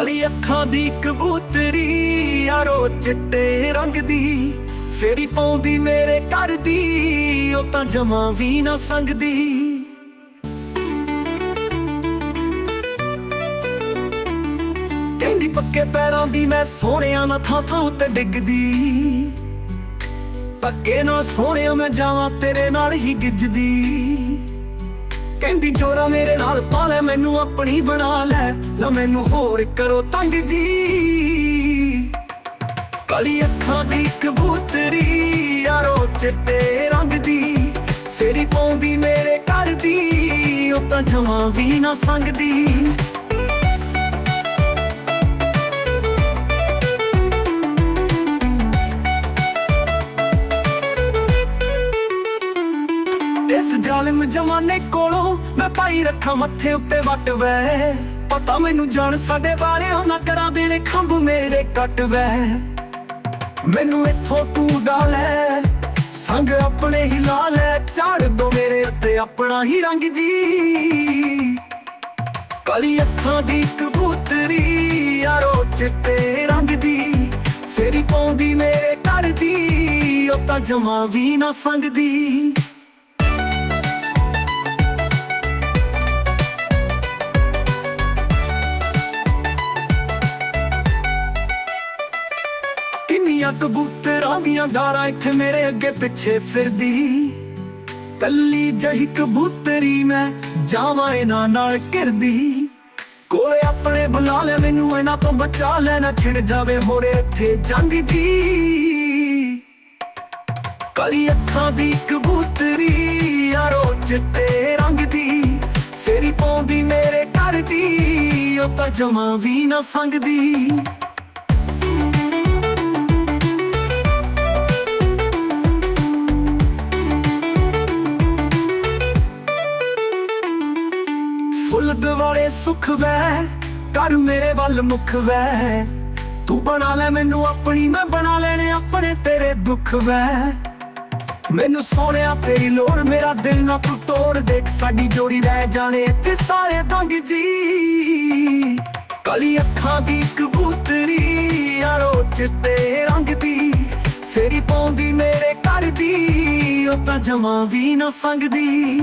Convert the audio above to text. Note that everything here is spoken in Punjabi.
ਕਾਲੀ ਅੱਖਾਂ ਦੀ ਕਬੂਤਰੀ, ਯਾਰੋ ਚਿੱਟੇ ਰੰਗ ਦੀ। ਫੇਰੀ ਪਾਉਂਦੀ ਮੇਰੇ ਘਰ ਦੀ, ਉਹ ਤਾਂ ਜਮਾ ਵੀ ਨਾ ਸੰਗਦੀ। ਕਹਿੰਦੀ, ਪੱਕੇ ਪੈਰਾਂ ਦੀ ਮੈਂ ਸੋਹਣਿਆਂ ਨਾ ਥਾਂ ਥਾਂ ਉੱਤੇ ਡਿੱਗਦੀ। ਪੱਕੇ ਨਾ ਸੋਹਣਿਆ ਮੈਂ ਜਾਵਾਂ ਤੇਰੇ ਨਾਲ ਹੀ ਗਿੱਜਦੀ। ਕਹਿੰਦੀ, ਜੋਰਾ ਮੇਰੇ ਨਾਲ ਮੈਨੂੰ ਆਪਣੀ ਬਣਾ ਲੈ। ਨਾ ਮੈਨੂੰ ਹੋਰ ਕਰੋ ਤੰਗ ਜੀ। ਕਾਲੀ ਅੱਖਾਂ ਦੀ ਕਬੂਤਰੀ, ਯਾਰੋ ਚਿੱਟੇ ਰੰਗ ਦੀ। ਫੇਰੀ ਪਾਉਂਦੀ ਮੇਰੇ ਘਰ ਦੀ, ਉਹ ਤਾਂ ਜਮਾ ਵੀ ਨਾ ਸੰਗਦੀ। ਜਮਾਨੇ ਕੋਲੋਂ ਮੈਂ ਪਾਈ ਰੱਖਾਂ ਮੱਥੇ ਉੱਤੇ ਵੱਟ ਵੈ। ਪਤਾ ਮੈਨੂੰ ਜਾਣ ਸਾਡੇ ਬਾਰੇ ਉਹ ਨਾ ਕਰਾਂ ਦੇਣੇ ਖੰਭ ਮੇਰੇ ਕੱਟ ਵੈ। ਮੈਨੂੰ ਇੱਥੋਂ ਤੂੰ ਡਾਲੇ, ਸੰਗ ਆਪਣੇ ਹੀ ਲਾ ਲੈ। ਝਾੜ ਦੋ ਮੇਰੇ ਉੱਤੇ ਆਪਣਾ ਹੀ ਰੰਗ ਜੀ। ਕਾਲੀ ਅੱਖਾਂ ਦੀ ਕਬੂਤਰੀ, ਯਾਰੋ ਚਿੱਟੇ ਰੰਗ ਦੀ। ਫੇਰੀ ਪਾਉਂਦੀ ਮੇਰੇ ਘਰ ਦੀ, ਉਹ ਤਾਂ ਜਮਾ ਵੀ ਨਾ ਸੰਗਦੀ। ਕਿੰਨੀਆਂ ਕਬੂਤਰਾਂ ਦੀਆਂ ਡਾਰਾਂ ਇੱਥੇ ਮੇਰੇ ਅੱਗੇ ਪਿੱਛੇ ਫਿਰਦੀ। ਕੱਲੀ ਜਹੀ ਕਬੂਤਰੀ ਮੈਂ ਜਾਵਾਂ ਇਹਨਾਂ ਨਾਲ ਕਿਰਦੀ ਕੋਈ ਆਪਣੇ ਬੁਲਾ ਲੈ ਮੈਨੂੰ ਇਹਨਾਂ ਤੋਂ ਬਚਾ ਲੈ, ਨਾ ਛਿੜ ਜਾਵੇ ਹੋਰੇ ਇੱਥੇ ਜੰਗ ਦੀ ਕਾਲੀ ਅੱਖਾਂ ਦੀ ਕਬੂਤਰੀ, ਯਾਰੋ ਚਿੱਟੇ ਰੰਗ ਦੀ, ਫੇਰੀ ਪਾਉਂਦੀ ਮੇਰੇ ਘਰ ਦੀ, ਉਹ ਤਾਂ ਜਮਾ ਵੀ ਨਾ ਸੰਗਦੀ। ਫੁੱਲ ਸੁਖ ਵੈ, ਕਰ ਮੇਰੇ ਵੱਲ ਮੁਖ ਵੈ। ਤੂੰ ਬਣਾ ਲੈ ਮੈਨੂੰ ਆਪਣੀ, ਮੈਂ ਬਣਾ ਲੈਣੇ ਆਪਣੇ ਤੇਰੇ ਦੁੱਖ ਵੈ। ਮੈਨੂੰ ਸੋਹਣਿਆ ਤੇਰੀ ਲੋੜ, ਮੇਰਾ ਦਿਲ ਨਾ ਤੂੰ ਤੋੜ। ਦੇਖ ਸਾਡੀ ਜੋੜੀ ਰਹਿ ਜਾਣੇ ਤੇ ਸਾਰੇ ਦੰਗ ਜੀ। ਕਾਲੀ ਅੱਖਾਂ ਦੀ ਕਬੂਤਰੀ ਯਾਰੋ ਚਿੱਟੇ ਰੰਗ ਦੀ। ਫੇਰੀ ਪਾਉਂਦੀ ਮੇਰੇ ਘਰ ਦੀ, ਉਹ ਤਾਂ ਜਮਾ ਵੀ ਨਾ ਸੰਗਦੀ।